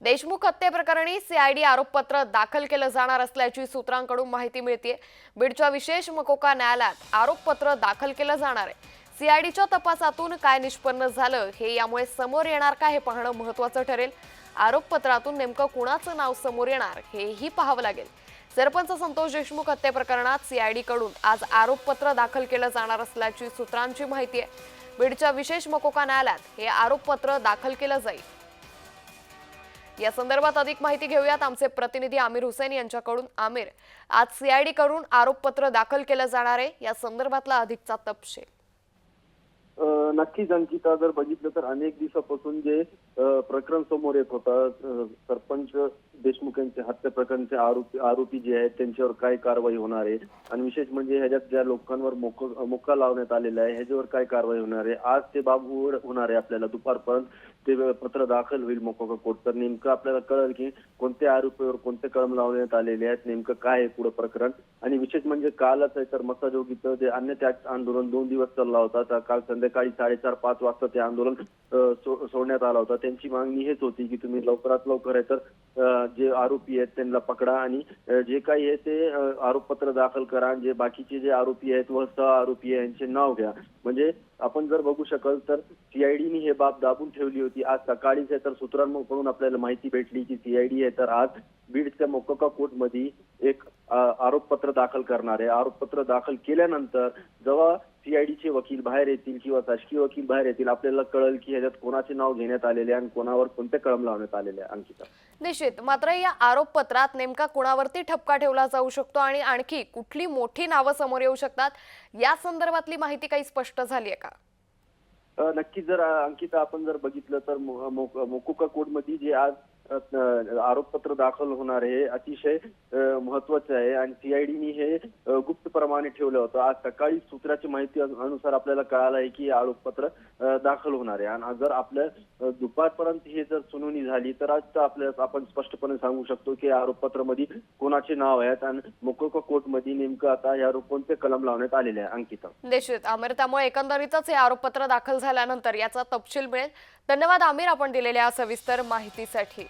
देशमुख हत्येप्रकरणी सीआयडी आरोपपत्र दाखल केलं जाणार असल्याची सूत्रांकडून माहिती मिळते बीडच्या विशेष मकोका न्यायालयात आरोपपत्र दाखल केलं जाणार आहे. सीआयडीच्या तपासातून काय निष्पन्न झालं हे यामुळे समोर येणार का हे पाहणं महत्वाचं ठरेल. आरोपपत्रातून नेमकं कुणाचं नाव समोर येणार हेही पाहावं लागेल. सरपंच संतोष देशमुख हत्ये प्रकरणात सीआयडी आज आरोपपत्र दाखल केलं जाणार असल्याची सूत्रांची माहिती आहे. बीडच्या विशेष मकोका न्यायालयात हे आरोपपत्र दाखल केलं जाईल. या संदर्भात अधिक माहिती घेऊयात. आमचे प्रतिनिधी आमिर हुसेन यांच्याकडून. आमिर आज सीआयडी कडून आरोपपत्र दाखल केलं जाणार आहे. या संदर्भातला अधिकचा तपशील. नक्कीच अंकिता जर बघितलं तर अनेक दिवसापासून जे प्रकरण समोर येत होतं सरपंच देशमुख यांचे हत्या प्रकरणचे आरोपी आरोपी जे आहेत त्यांच्यावर काय कारवाई होणार आहे? आणि विशेष म्हणजे ह्याच्यात ज्या लोकांवर मोक मोका लावण्यात आलेला आहे ह्याच्यावर काय कारवाई होणार आहे? आज ते बाब उघड होणार आहे आपल्याला दुपारपर्यंत. ते पत्र दाखल होईल मोकोका कोर्ट तर नेमकं आपल्याला कळेल की कोणत्या आरोपीवर कोणते कळम लावण्यात आलेले आहेत नेमकं काय आहे पुढे प्रकरण? आणि विशेष म्हणजे कालच आहे तर मसाजोगीचं जे अन्य त्याग आंदोलन दोन दिवस चालला होता तर काल संध्याकाळी साडेचार पाच वाजता ते आंदोलन सोडण्यात आलं होतं. त्यांची मागणी हेच होती की तुम्ही लवकरात लवकर आहे तर जे आरोपी आहेत त्यांना पकडा आणि जे काही आहे ते आरोपपत्र दाखल करा आणि जे बाकीचे जे आरोपी आहेत व सह आरोपी आहे यांचे नाव घ्या. म्हणजे आपण जर बघू शकल तर सीआयडीने हे बाब दाबून ठेवली होती. आज सकाळीच आहे तर सूत्रांकडून आपल्याला माहिती भेटली की सीआयडी आहे तर आज बीडच्या मोकोका कोर्टमध्ये एक आरोपपत्र दाखल करणार आहे. आरोपपत्र दाखल केल्यानंतर जेव्हा सीआयडीचे वकील बाहेर येतील किंवा शासकीय वकील बाहेर येतील आपल्याला कळेल की ह्याच्यात कोणाचे नाव घेण्यात आलेले आणि कोणावर कोणते कळम लावण्यात आलेले अंकिता. निश्चित. मात्र या आरोपपत्रात नेमका कुणावरती ठपका ठेवला जाऊ शकतो आणि आणखी कुठली मोठी नावं समोर येऊ शकतात या संदर्भातली माहिती काही स्पष्ट झाली आहे का नक्कीच जर अंकिता आपण जर बघितलं तर मोकोका कोर्टमध्ये जे आज आरोपपत्र दाखल होणार हे अतिशय महत्वाचं आहे. आणि सीआयडीने हे गुप्तप्रमाणे ठेवलं होतं. आज सकाळी सूत्राची माहिती अनुसार आपल्याला कळालं आहे की आरोपपत्र दाखल होणार आहे. आणि जर आपल्या दुपारपर्यंत हे जर सुनावणी झाली तर आज आपल्याला आपण स्पष्टपणे सांगू शकतो की आरोपपत्रामध्ये कोणाचे नाव आहेत आणि मोकोका कोर्टमध्ये नेमकं आता या कोणते कलम लावण्यात आलेले आहे? अंकिता. निश्चित. आमिर त्यामुळे एकंदरीतच हे आरोपपत्र दाखल झाल्यानंतर याचा तपशील मिळेल. धन्यवाद आमिर आपण दिलेल्या सविस्तर माहितीसाठी.